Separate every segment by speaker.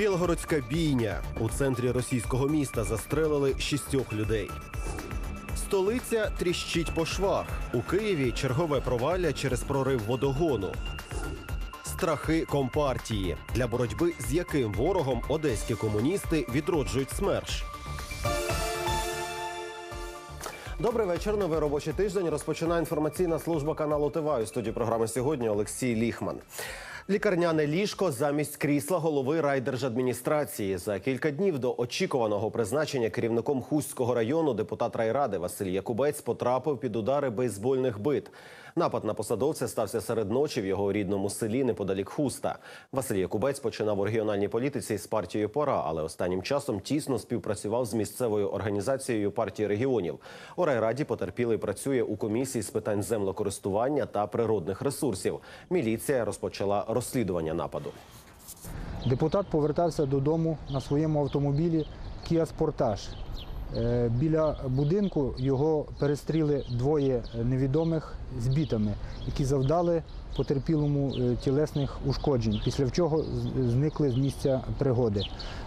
Speaker 1: Білгородська бійня у центрі російського міста застрелили шістьох людей. Столиця тріщить по швах. У Києві чергове провалля через прорив водогону. Страхи компартії, для боротьби з яким ворогом одеські комуністи відроджують СМЕРШ. Добрий вечір. Новий робочий тиждень. Розпочинає інформаційна служба каналу ТВА. У студії програми сьогодні Олексій Ліхман. Лікарняне ліжко замість крісла голови райдержадміністрації. За кілька днів до очікуваного призначення керівником Хустського району депутат райради Василь Якубець потрапив під удари бейсбольних бит. Напад на посадовця стався серед ночі в його рідному селі неподалік Хуста. Василь Якубець починав у регіональній політиці з партією Пора, але останнім часом тісно співпрацював з місцевою організацією партії регіонів. У райраді потерпілий працює у комісії з питань землекористування та природних ресурсів. Міліція розпочала розслідування нападу.
Speaker 2: Депутат повертався додому на своєму автомобілі Kia Sportage. Е, Біля будинку його перестріли двоє невідомих з бітами, які завдали потерпілому е, тілесних ушкоджень, після чого зникли з місця пригоди.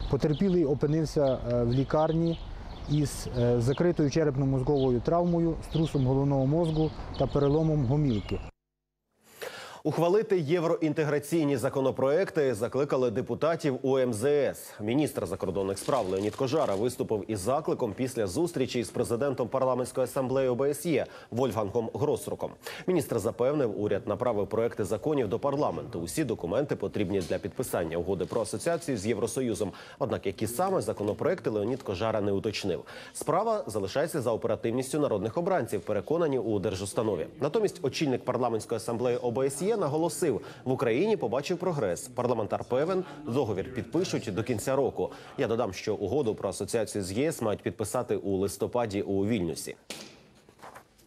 Speaker 2: Потерпілий опинився е, в лікарні із закритою черепно-мозговою травмою, струсом головного мозку та переломом гомілки.
Speaker 1: Ухвалити євроінтеграційні законопроекти закликали депутатів у МЗС. Міністр закордонних справ Леонід Кожара виступив із закликом після зустрічі з президентом парламентської асамблеї ОБСЄ Вольфгангом Гросруком. Міністр запевнив, уряд направив проекти законів до парламенту. Усі документи потрібні для підписання угоди про асоціацію з Євросоюзом. Однак, які саме законопроекти Леонід Кожара не уточнив. Справа залишається за оперативністю народних обранців, переконані у держустанові. Натомість, очільник парламентської асамблеї ОБСЄ наголосив, в Україні побачив прогрес. Парламентар певен, договір підпишуть до кінця року. Я додам, що угоду про асоціацію з ЄС мають підписати у листопаді у Вільнюсі.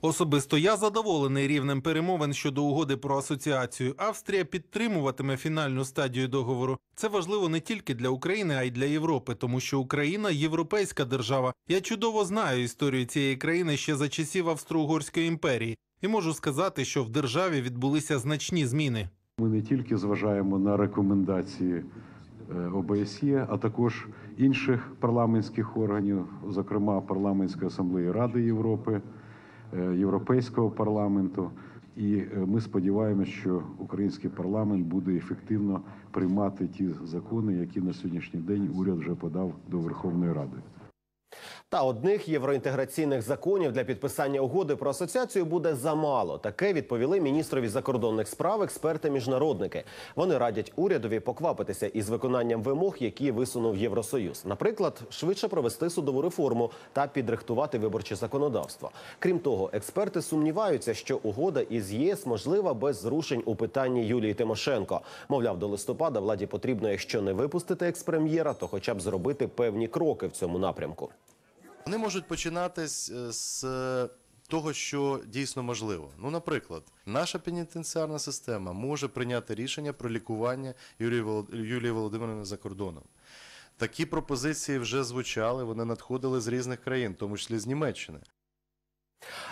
Speaker 3: Особисто я задоволений рівнем перемовин щодо угоди про асоціацію. Австрія підтримуватиме фінальну стадію договору. Це важливо не тільки для України, а й для Європи, тому що Україна європейська держава. Я чудово знаю історію цієї країни ще за часів Австро-Угорської імперії, і можу сказати, що в державі відбулися значні зміни.
Speaker 4: Ми не тільки зважаємо на рекомендації е, ОБСЄ, а також інших парламентських органів, зокрема парламентської асамблеї Ради Європи, Європейського парламенту. І е, ми сподіваємося, що український парламент буде ефективно приймати ті закони, які на сьогоднішній день уряд вже подав до Верховної Ради.
Speaker 1: Та одних євроінтеграційних законів для підписання угоди про асоціацію буде замало. Таке відповіли міністрові закордонних справ експерти-міжнародники. Вони радять урядові поквапитися із виконанням вимог, які висунув Євросоюз. Наприклад, швидше провести судову реформу та підрихтувати виборче законодавство. Крім того, експерти сумніваються, що угода із ЄС можлива без зрушень у питанні Юлії Тимошенко. Мовляв, до листопада владі потрібно, якщо не випустити експрем'єра, то хоча б зробити певні кроки в цьому напрямку.
Speaker 5: Вони можуть починатись е, з е, того, що дійсно можливо. Ну, наприклад, наша пенітенціарна система може прийняти рішення про лікування Юлії, Волод- Юлії Володимирівни за кордоном. Такі пропозиції вже звучали, вони надходили з різних країн, в тому числі з Німеччини.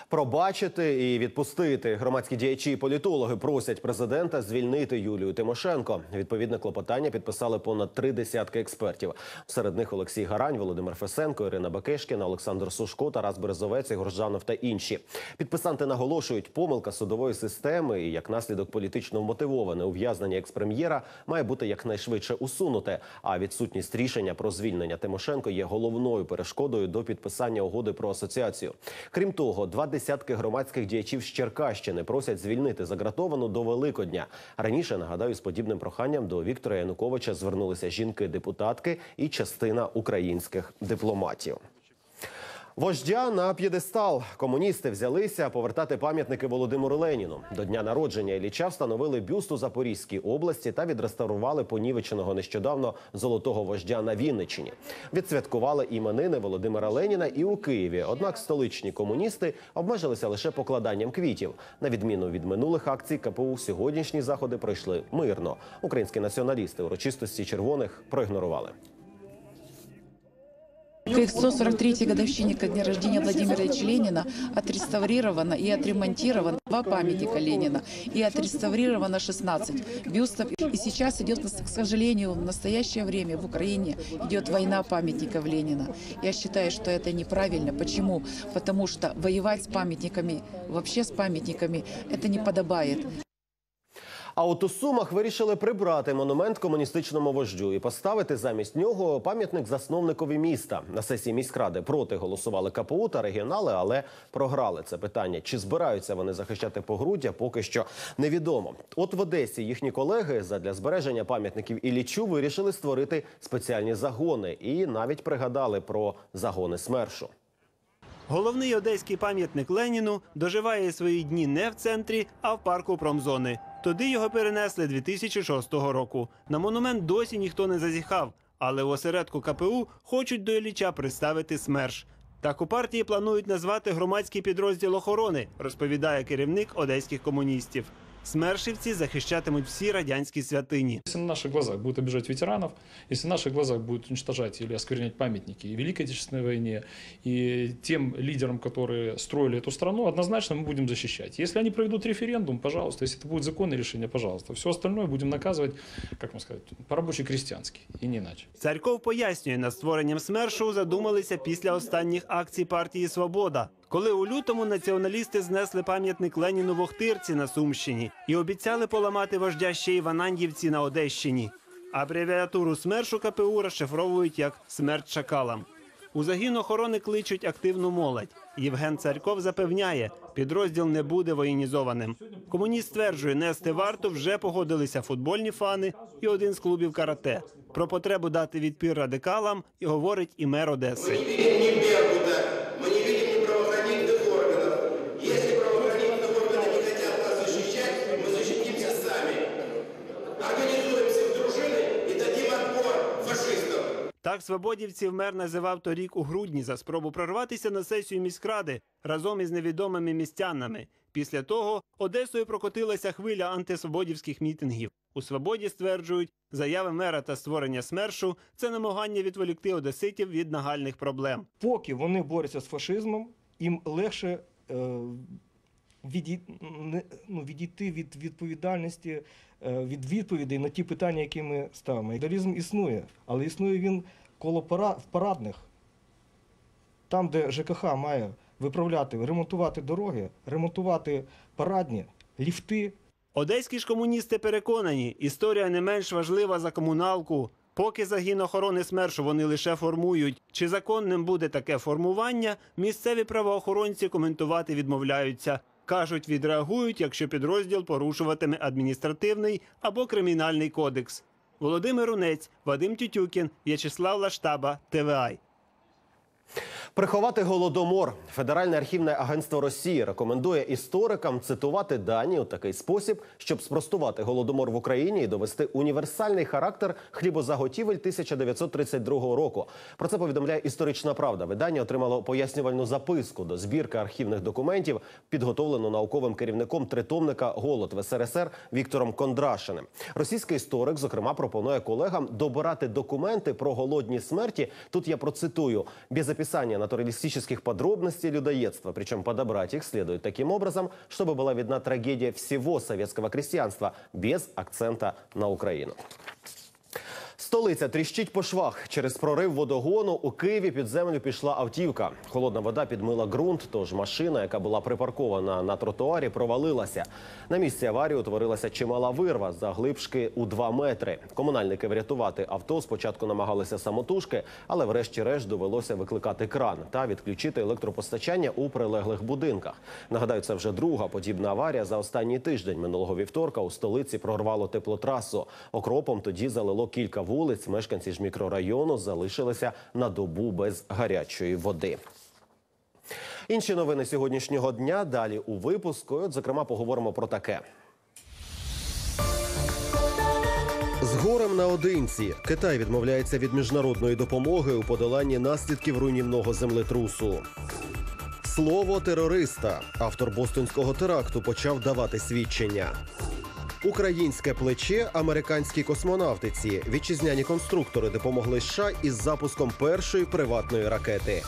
Speaker 1: Пробачити і відпустити громадські діячі і політологи просять президента звільнити Юлію Тимошенко. Відповідне клопотання підписали понад три десятки експертів. Серед них Олексій Гарань, Володимир Фесенко, Ірина Бакешкіна, Олександр Сушко, Тарас Березовець, Ігор Жанов та інші. Підписанти наголошують, помилка судової системи і як наслідок політично вмотивоване ув'язнення експрем'єра має бути якнайшвидше усунуте. А відсутність рішення про звільнення Тимошенко є головною перешкодою до підписання угоди про асоціацію. Крім того, два десятки громадських діячів з Черкащини просять звільнити загратовану до Великодня. Раніше нагадаю, з подібним проханням до Віктора Януковича звернулися жінки-депутатки і частина українських дипломатів. Вождя на п'єдестал. Комуністи взялися повертати пам'ятники Володимиру Леніну. До дня народження Ілліча встановили бюст у Запорізькій області та відреставрували понівеченого нещодавно золотого вождя на Вінниччині. Відсвяткували іменини Володимира Леніна і у Києві. Однак столичні комуністи обмежилися лише покладанням квітів. На відміну від минулих акцій КПУ, сьогоднішні заходи пройшли мирно. Українські націоналісти урочистості червоних проігнорували.
Speaker 6: К 143-й годовщине ко дня рождения Владимира Ильича Ленина отреставрировано и отремонтировано два памятника Ленина и отреставрировано 16 бюстов. И сейчас идет, к сожалению, в настоящее время в Украине идет война памятников Ленина. Я считаю, что это неправильно. Почему? Потому что воевать с памятниками, вообще с памятниками, это не подобает.
Speaker 1: А от у Сумах вирішили прибрати монумент комуністичному вождю і поставити замість нього пам'ятник засновникові міста. На сесії міськради проти голосували КПУ та регіонали, але програли це питання. Чи збираються вони захищати погруддя, поки що невідомо. От в Одесі їхні колеги задля збереження пам'ятників Іллічу вирішили створити спеціальні загони і навіть пригадали про загони СМЕРШу.
Speaker 7: Головний одеський пам'ятник Леніну доживає свої дні не в центрі, а в парку промзони. Туди його перенесли 2006 року. На монумент досі ніхто не зазіхав, але в осередку КПУ хочуть до Ілліча приставити СМЕРШ. Так у партії планують назвати громадський підрозділ охорони, розповідає керівник одеських комуністів. Смершівці захищатимуть всі радянські святині.
Speaker 8: Если на наших глазах будут обижать ветеранов, если на наших глазах будут уничтожать или осквернять памятники и Великой Отечественной войне, и тем лидерам, которые строили эту страну, однозначно мы будем защищать. Если они проведут референдум, пожалуйста, если это будет законное решение, пожалуйста. Все остальное будем наказывать, как вам сказать, по-рабоче-крестьянски, и не иначе.
Speaker 7: Царьков пояснює, над створенням СМЕРШу задумалися після останніх акцій партії Свобода, коли у лютому націоналісти знесли пам'ятник Леніну в Охтирці на Сумщині і обіцяли поламати вождя ще й в Ананьївці на Одещині. Абревіатуру СМЕРШу КПУ розшифровують як смерть шакалам. У загін охорони кличуть активну молодь. Євген Царьков запевняє, підрозділ не буде воєнізованим. Комуніст стверджує, нести варту вже погодилися футбольні фани і один з клубів карате. Про потребу дати відпір радикалам і говорить і мер Одеси. Так свободівців мер називав торік у грудні за спробу прорватися на сесію міськради разом із невідомими містянами. Після того Одесою прокотилася хвиля антисвободівських мітингів. У свободі стверджують, заяви мера та створення смершу це намагання відволікти одеситів від нагальних проблем.
Speaker 9: поки вони борються з фашизмом, їм легше е, відій, не- ну, відійти від відповідальності, е, від відповідей на ті питання, які ми ставимо. Ідеалізм існує, але існує він коло пара, в парадних. Там, де ЖКХ має виправляти, ремонтувати дороги, ремонтувати парадні, ліфти,
Speaker 7: Одеські ж комуністи переконані, історія не менш важлива за комуналку. Поки загін охорони СМЕРШу вони лише формують. Чи законним буде таке формування, місцеві правоохоронці коментувати відмовляються. Кажуть, відреагують, якщо підрозділ порушуватиме адміністративний або кримінальний кодекс. Володимир Рунець, Вадим Тютюкін, В'ячеслав Лаштаба, ТВАЙ.
Speaker 1: Приховати голодомор. Федеральне архівне агентство Росії рекомендує історикам цитувати дані у такий спосіб, щоб спростувати голодомор в Україні і довести універсальний характер хлібозаготівель 1932 року. Про це повідомляє історична правда. Видання отримало пояснювальну записку до збірки архівних документів, підготовлену науковим керівником тритомника Голод в СРСР Віктором Кондрашиним. Російський історик, зокрема, пропонує колегам добирати документи про голодні смерті. Тут я процитую без описания натуралистических подробностей людоедства. Причем подобрать их следует таким образом, чтобы была видна трагедия всего советского крестьянства без акцента на Украину. Столиця тріщить по швах. Через прорив водогону у Києві під землю пішла автівка. Холодна вода підмила ґрунт, тож машина, яка була припаркована на тротуарі, провалилася. На місці аварії утворилася чимала вирва заглибшки у 2 метри. Комунальники врятувати авто спочатку намагалися самотужки, але врешті-решт довелося викликати кран та відключити електропостачання у прилеглих будинках. Нагадаю, це вже друга подібна аварія за останній тиждень. Минулого вівторка у столиці прорвало теплотрасу. Окропом тоді залило кілька вулиць. Мешканці ж мікрорайону залишилися на добу без гарячої води. Інші новини сьогоднішнього дня далі у випуску. От, зокрема, поговоримо про таке. З горем наодинці Китай відмовляється від міжнародної допомоги у подоланні наслідків руйнівного землетрусу. Слово терориста. Автор бостонського теракту почав давати свідчення. Українське плече американській космонавтиці. Вітчизняні конструктори допомогли США із запуском першої приватної ракети.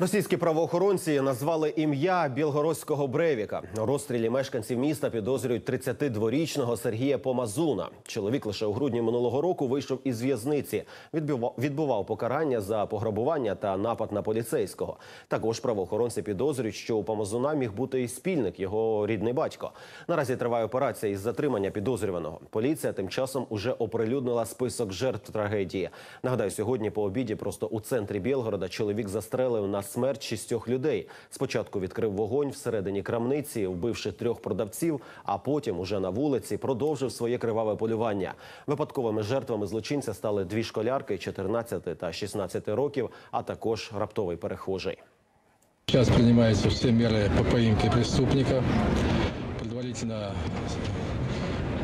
Speaker 1: Російські правоохоронці назвали ім'я білгородського Бревіка. Розстрілі мешканців міста підозрюють 32-річного Сергія Помазуна. Чоловік лише у грудні минулого року вийшов із в'язниці. Відбував, покарання за пограбування та напад на поліцейського. Також правоохоронці підозрюють, що у Помазуна міг бути і спільник, його рідний батько. Наразі триває операція із затримання підозрюваного. Поліція тим часом уже оприлюднила список жертв трагедії. Нагадаю, сьогодні по обіді просто у центрі Білгорода чоловік застрелив на смерть шістьох людей. Спочатку відкрив вогонь всередині крамниці, вбивши трьох продавців, а потім уже на вулиці продовжив своє криваве полювання. Випадковими жертвами злочинця стали дві школярки 14 та 16 років, а також раптовий перехожий.
Speaker 10: Сейчас принимаются все меры по поимке преступника. Предварительно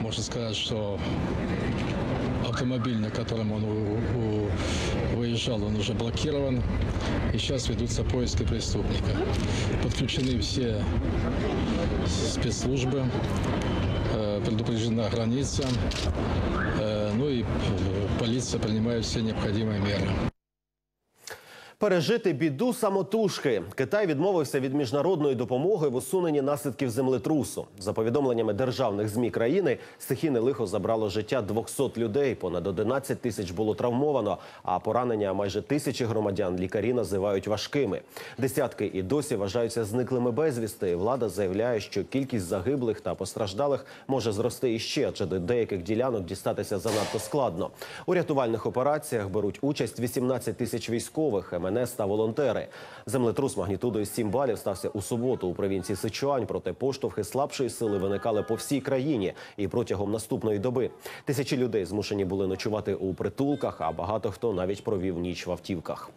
Speaker 10: можно сказать, что автомобиль, на котором он у- у- выезжал, он уже блокирован. И сейчас ведутся поиски преступника. Подключены все спецслужбы, э, предупреждена граница, э, ну и полиция принимает все необходимые меры.
Speaker 1: Пережити біду самотужки. Китай відмовився від міжнародної допомоги в усуненні наслідків землетрусу. За повідомленнями державних змі країни, стихійне лихо забрало життя 200 людей. Понад 11 тисяч було травмовано, а поранення майже тисячі громадян лікарі називають важкими. Десятки і досі вважаються зниклими безвісти. Влада заявляє, що кількість загиблих та постраждалих може зрости іще, адже до деяких ділянок дістатися занадто складно. У рятувальних операціях беруть участь 18 тисяч військових, МНС та волонтери. Землетрус магнітудою 7 балів стався у суботу у провінції Сичуань. Проте поштовхи слабшої сили виникали по всій країні і протягом наступної доби. Тисячі людей змушені були ночувати у притулках, а багато хто навіть провів ніч в автівках.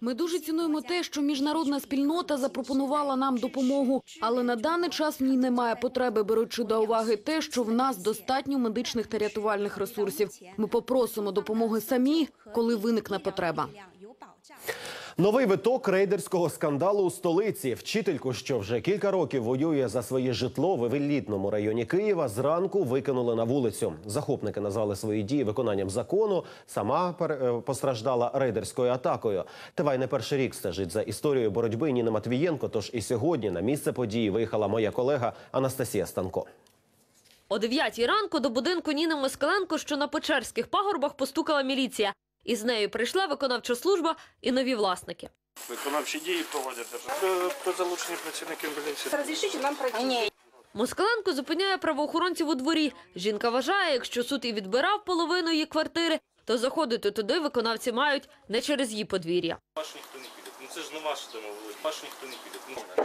Speaker 11: Ми дуже цінуємо те, що міжнародна спільнота запропонувала нам допомогу, але на даний час в ній немає потреби, беручи до уваги те, що в нас достатньо медичних та рятувальних ресурсів. Ми попросимо допомоги самі, коли виникне потреба.
Speaker 1: Новий виток рейдерського скандалу у столиці. Вчительку, що вже кілька років воює за своє житло в елітному районі Києва, зранку викинули на вулицю. Захопники назвали свої дії виконанням закону. Сама е, постраждала рейдерською атакою. Тивай не перший рік стежить за історією боротьби Ніна Матвієнко. Тож і сьогодні на місце події виїхала моя колега Анастасія Станко.
Speaker 12: О 9 ранку до будинку Ніни Москаленко, що на Печерських пагорбах, постукала міліція. Із нею прийшла виконавча служба і нові власники.
Speaker 13: Виконавчі дії проводять залучені працівники міліції.
Speaker 14: Разрешите нам пройти?
Speaker 12: Москаленко зупиняє правоохоронців у дворі. Жінка вважає, якщо суд і відбирав половину її квартири, то заходити туди виконавці мають не через її подвір'я.
Speaker 13: Ваш ніхто не піде. Ну це ж не ваше домоволодіння. Ваш ніхто не піде. Ну,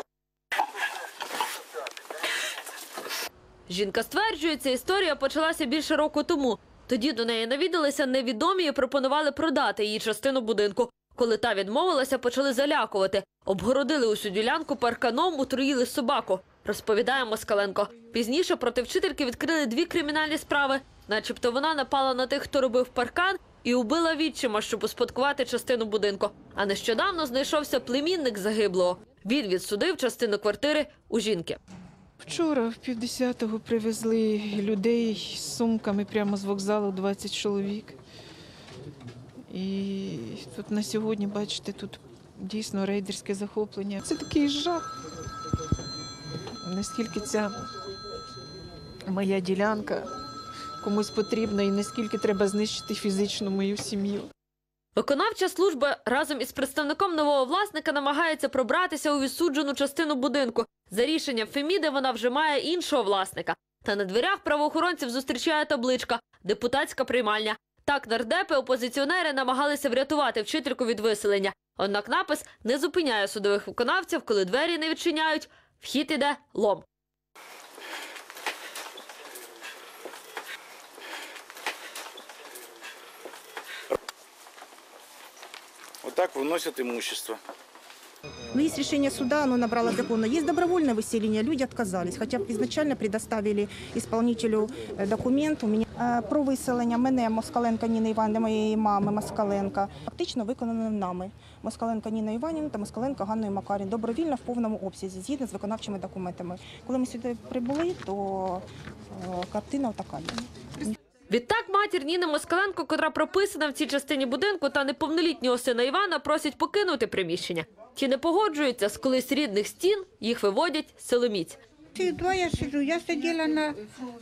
Speaker 12: Жінка стверджує, ця історія почалася більше року тому. Тоді до неї навідалися невідомі і пропонували продати її частину будинку. Коли та відмовилася, почали залякувати. Обгородили усю ділянку парканом, утруїли собаку, розповідає Москаленко. Пізніше проти вчительки відкрили дві кримінальні справи. Начебто вона напала на тих, хто робив паркан, і убила відчима, щоб успадкувати частину будинку. А нещодавно знайшовся племінник загиблого. Він відсудив частину квартири у жінки.
Speaker 15: Вчора в півдесятого привезли людей з сумками прямо з вокзалу 20 чоловік. І тут на сьогодні, бачите, тут дійсно рейдерське захоплення. Це такий жах. Наскільки ця моя ділянка комусь потрібна і наскільки треба знищити фізично мою сім'ю.
Speaker 12: Виконавча служба разом із представником нового власника намагається пробратися у відсуджену частину будинку. За рішенням Феміди вона вже має іншого власника. Та на дверях правоохоронців зустрічає табличка «Депутатська приймальня». Так нардепи опозиціонери намагалися врятувати вчительку від виселення. Однак напис не зупиняє судових виконавців, коли двері не відчиняють. Вхід іде лом.
Speaker 13: Отак виносять имущество.
Speaker 16: Но есть решение суда, оно набрало закона. Есть добровольное выселение, люди отказались. Хотя б изначально предоставили исполнителю э, документ. У меня Е, про виселення мене Москаленка Ніни Іванівни, моєї мами Москаленка, фактично виконано нами. Москаленка Ніна Іванівна та Москаленка Ганною Макарін добровільно в повному обсязі, згідно з виконавчими документами. Коли ми сюди прибули, то е, картина така є.
Speaker 12: Відтак матір Ніни Москаленко, котра прописана в цій частині будинку, та неповнолітнього сина Івана просять покинути приміщення. Ті не погоджуються, з колись рідних стін їх виводять силоміць.
Speaker 17: Ці двоє сиджу. Я сиділа на,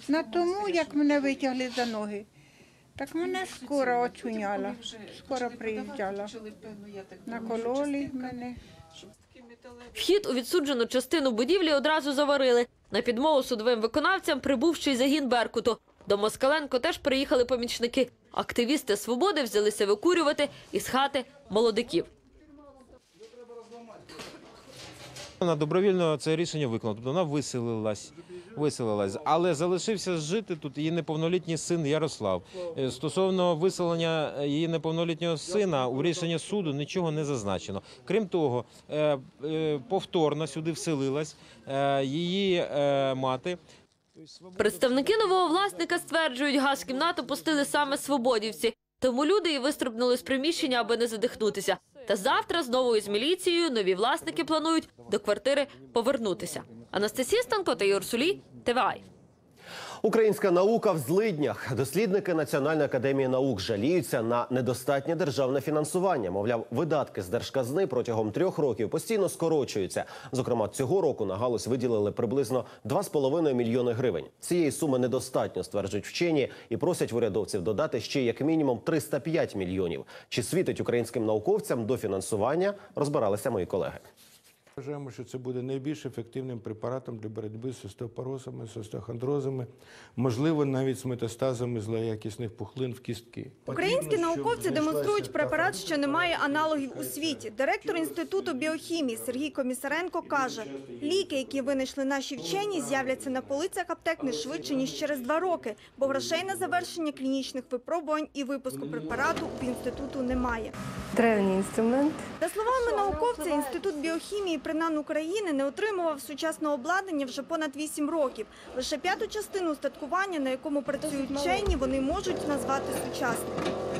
Speaker 17: на тому, як мене витягли за ноги. Так мене скоро очуняла, скоро приїжджала. Накололи мене.
Speaker 12: Вхід у відсуджену частину будівлі одразу заварили. На підмогу судовим виконавцям прибув ще й загін Беркуту. До Москаленко теж приїхали помічники. Активісти свободи взялися викурювати із хати молодиків.
Speaker 18: Вона добровільно це рішення виконала. Тобто вона виселилась, виселилась, але залишився жити тут її неповнолітній син Ярослав. Е, Стосовно виселення її неповнолітнього сина у рішенні суду нічого не зазначено. Крім того, е, е, повторно сюди вселилась її мати.
Speaker 12: Представники нового власника стверджують, газ кімнату пустили саме свободівці. Тому люди і вистрибнули з приміщення, аби не задихнутися. Та завтра знову із міліцією нові власники планують до квартири повернутися. Анастасія Станко та Ігор Сулі, ТВАЙ.
Speaker 1: Українська наука в злиднях. Дослідники Національної академії наук жаліються на недостатнє державне фінансування. Мовляв, видатки з держказни протягом трьох років постійно скорочуються. Зокрема, цього року на галузь виділили приблизно 2,5 мільйони гривень. Цієї суми недостатньо, стверджують вчені, і просять урядовців додати ще як мінімум 305 мільйонів. Чи світить українським науковцям до фінансування? Розбиралися мої колеги.
Speaker 19: Вважаємо, що це буде найбільш ефективним препаратом для боротьби з остеопорозами, з остеохондрозами, можливо, навіть з метастазами злоякісних пухлин в кістки.
Speaker 20: Українські науковці демонструють препарат, що не має аналогів у світі. Директор інституту біохімії Сергій Комісаренко каже: ліки, які винайшли наші вчені, з'являться на полицях аптек не швидше ніж через два роки, бо грошей на завершення клінічних випробувань і випуску препарату в інституту немає.
Speaker 21: Древній інструмент.
Speaker 20: За словами науковця, інститут біохімії при України не отримував сучасного обладнання вже понад 8 років. Лише п'яту частину устаткування, на якому працюють вчені, вони можуть назвати сучасним.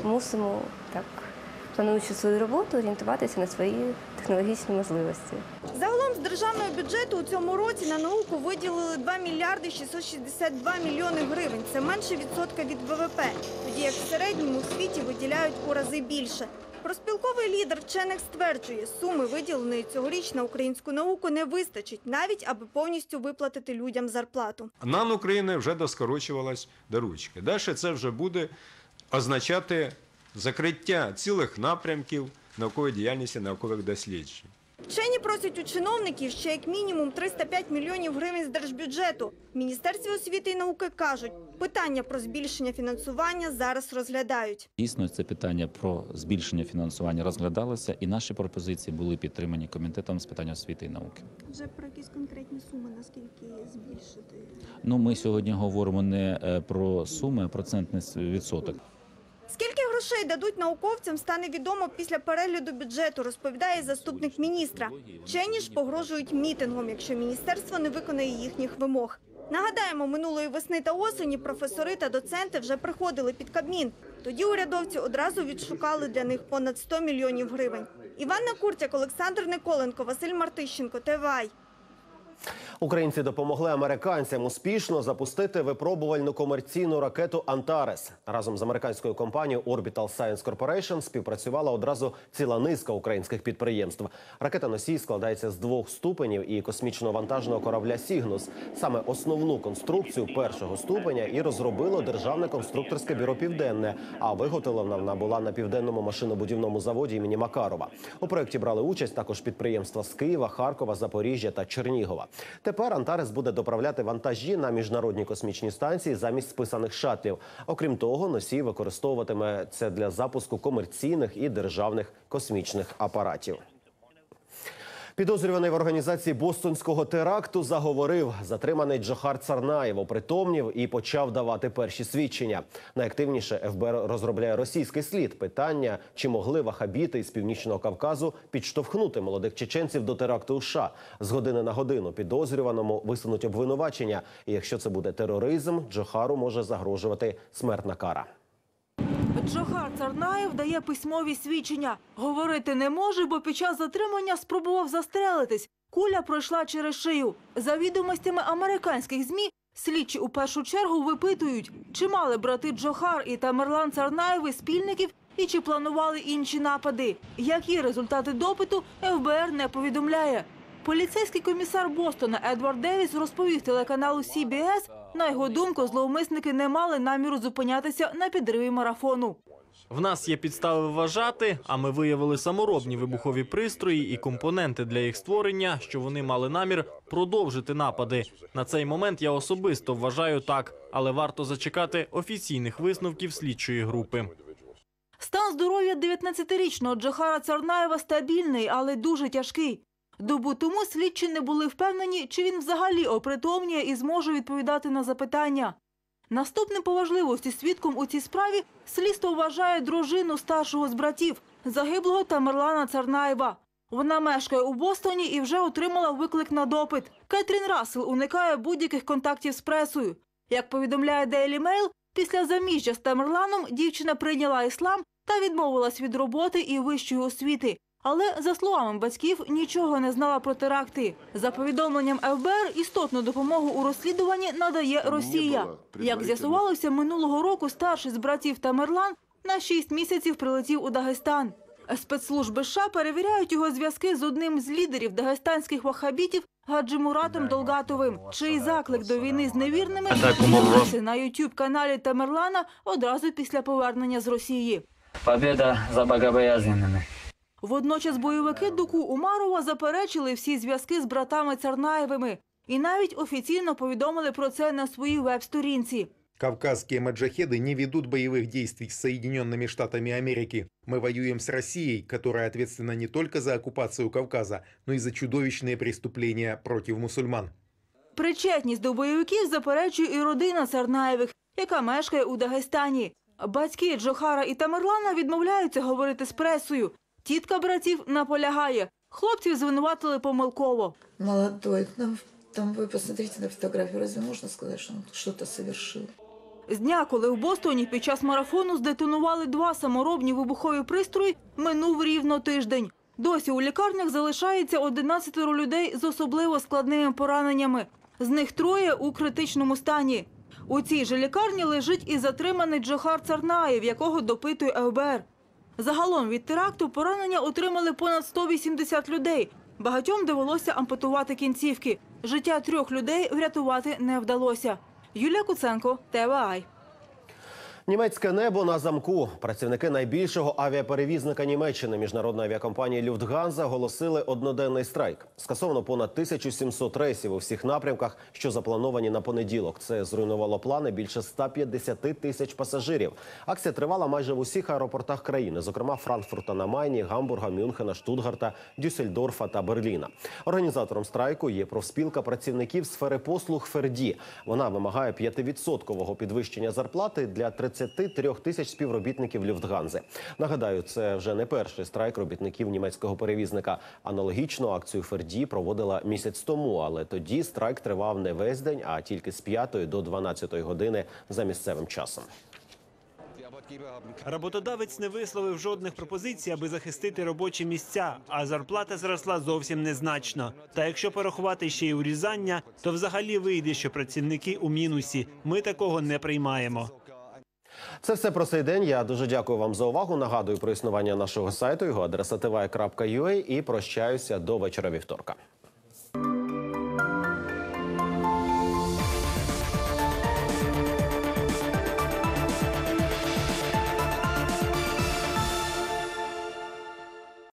Speaker 21: Мусимо так, плануючи свою роботу, орієнтуватися на свої технологічні можливості.
Speaker 20: Загалом з державного бюджету у цьому році на науку виділили 2 мільярди 662 мільйони гривень. Це менше відсотка від ВВП, тоді як в середньому у світі виділяють у рази більше. Проспілковий лідер вчених стверджує, суми виділеної цьогоріч на українську науку не вистачить, навіть аби повністю виплатити людям зарплату.
Speaker 22: НАН України вже доскорочувалась до ручки. Далі це вже буде означати закриття цілих напрямків наукової діяльності, наукових досліджень.
Speaker 20: Вчені просять у чиновників ще як мінімум 305 мільйонів гривень з держбюджету. В Міністерстві освіти і науки кажуть, питання про збільшення фінансування зараз розглядають.
Speaker 23: Дійсно, це питання про збільшення фінансування розглядалося, і наші пропозиції були підтримані комітетом з питань освіти і науки.
Speaker 20: Вже про якісь конкретні суми, наскільки збільшити?
Speaker 23: Ну, ми сьогодні говоримо не е, про суми, а процентний відсоток.
Speaker 20: Скільки грошей дадуть науковцям, стане відомо після перегляду бюджету, розповідає заступник міністра. Вчені ж погрожують мітингом, якщо міністерство не виконає їхніх вимог. Нагадаємо, минулої весни та осені професори та доценти вже приходили під Кабмін. Тоді урядовці одразу відшукали для них понад 100 мільйонів гривень. Іванна Куртяк, Олександр Николенко, Василь Мартищенко, ТВАЙ.
Speaker 1: Українці допомогли американцям успішно запустити випробувальну комерційну ракету Антарес. Разом з американською компанією Orbital Science Corporation співпрацювала одразу ціла низка українських підприємств. Ракета носій складається з двох ступенів і космічно-вантажного корабля Сігнус. Саме основну конструкцію першого ступеня і розробило державне конструкторське бюро Південне. А виготовлена вона була на південному машинобудівному заводі імені Макарова. У проєкті брали участь також підприємства з Києва, Харкова, Запоріжжя та Чернігова. Тепер Антарес буде доправляти вантажі на міжнародні космічні станції замість списаних шатлів. Окрім того, носій використовуватиме це для запуску комерційних і державних космічних апаратів. Підозрюваний в організації бостонського теракту заговорив. Затриманий Джохар Царнаєв опритомнів і почав давати перші свідчення. Найактивніше ФБР розробляє російський слід. Питання, чи могли вахабіти із північного Кавказу підштовхнути молодих чеченців до теракту у США. З години на годину підозрюваному висунуть обвинувачення. І якщо це буде тероризм, Джохару може загрожувати смертна кара.
Speaker 24: Джохар Царнаєв дає письмові свідчення. Говорити не може, бо під час затримання спробував застрелитись. Куля пройшла через шию. За відомостями американських ЗМІ, слідчі у першу чергу випитують, чи мали брати Джохар і Тамерлан Царнаєви спільників і чи планували інші напади. Які результати допиту ФБР не повідомляє. Поліцейський комісар Бостона Едвард Девіс розповів телеканалу CBS, на його думку, зловмисники не мали наміру зупинятися на підриві марафону.
Speaker 25: В нас є підстави вважати, а ми виявили саморобні вибухові пристрої і компоненти для їх створення, що вони мали намір продовжити напади. На цей момент я особисто вважаю так, але варто зачекати офіційних висновків слідчої групи.
Speaker 24: Стан здоров'я 19-річного Джохара Царнаєва стабільний, але дуже тяжкий. Добу тому слідчі не були впевнені, чи він взагалі опритомніє і зможе відповідати на запитання. Наступним по важливості свідком у цій справі слідство вважає дружину старшого з братів, загиблого Тамерлана Царнаєва. Вона мешкає у Бостоні і вже отримала виклик на допит. Кетрін Рассел уникає будь-яких контактів з пресою. Як повідомляє Daily Mail, після заміжжя з Тамерланом дівчина прийняла іслам та відмовилась від роботи і вищої освіти. Але, за словами батьків, нічого не знала про теракти. За повідомленням ФБР, істотну допомогу у розслідуванні надає Росія. Як з'ясувалося, минулого року старший з братів Тамерлан на 6 місяців прилетів у Дагестан. Спецслужби США перевіряють його зв'язки з одним з лідерів дагестанських вахабітів Гаджимуратом Долгатовим, чий заклик до війни з невірними з'явився на ютуб-каналі Тамерлана одразу після повернення з Росії.
Speaker 26: Победа за богобоязненными.
Speaker 24: Водночас бойовики Дуку Умарова заперечили всі зв'язки з братами Царнаєвими і навіть офіційно повідомили про це на своїй веб-сторінці.
Speaker 27: Кавказские маджахеды не ведут боевых действий с Соединенными Штатами Америки. Мы воюем с Россией, которая ответственна не только за оккупацию Кавказа, но и за чудовищные преступления против мусульман.
Speaker 24: Причетність до бойовиків заперечує і родина Царнаєвих, яка мешкає у Дагестані. Батьки Джохара і Тамерлана відмовляються говорити з пресою. Тітка братів наполягає. Хлопців звинуватили помилково.
Speaker 28: Молодой, там, там вы посмотрите на фотографию, разве можно сказать, что он что-то совершил?
Speaker 24: З дня, коли в Бостоні під час марафону здетонували два саморобні вибухові пристрої, минув рівно тиждень. Досі у лікарнях залишається 11 людей з особливо складними пораненнями. З них троє у критичному стані. У цій же лікарні лежить і затриманий Джохар Царнаєв, якого допитує ФБР. Загалом від теракту поранення отримали понад 180 людей. Багатьом довелося ампутувати кінцівки. Життя трьох людей врятувати не вдалося. Юлія Куценко, ТВАЙ.
Speaker 1: Німецьке небо на замку. Працівники найбільшого авіаперевізника Німеччини міжнародної авіакомпанії Люфтганза оголосили одноденний страйк. Скасовано понад 1700 рейсів у всіх напрямках, що заплановані на понеділок. Це зруйнувало плани більше 150 тисяч пасажирів. Акція тривала майже в усіх аеропортах країни, зокрема Франкфурта на Майні, Гамбурга, Мюнхена, Штутгарта, Дюссельдорфа та Берліна. Організатором страйку є профспілка працівників сфери послуг Ферді. Вона вимагає 5% підвищення зарплати для 33 тисяч співробітників Люфтганзи. Нагадаю, це вже не перший страйк робітників німецького перевізника. Аналогічну акцію Ферді проводила місяць тому, але тоді страйк тривав не весь день, а тільки з 5 до 12 години за місцевим часом.
Speaker 7: Роботодавець не висловив жодних пропозицій, аби захистити робочі місця, а зарплата зросла зовсім незначно. Та якщо порахувати ще й урізання, то взагалі вийде, що працівники у мінусі. Ми такого не приймаємо.
Speaker 1: Це все про цей день. Я дуже дякую вам за увагу. Нагадую про існування нашого сайту. Його адреса tv.ua і прощаюся до вечора вівторка.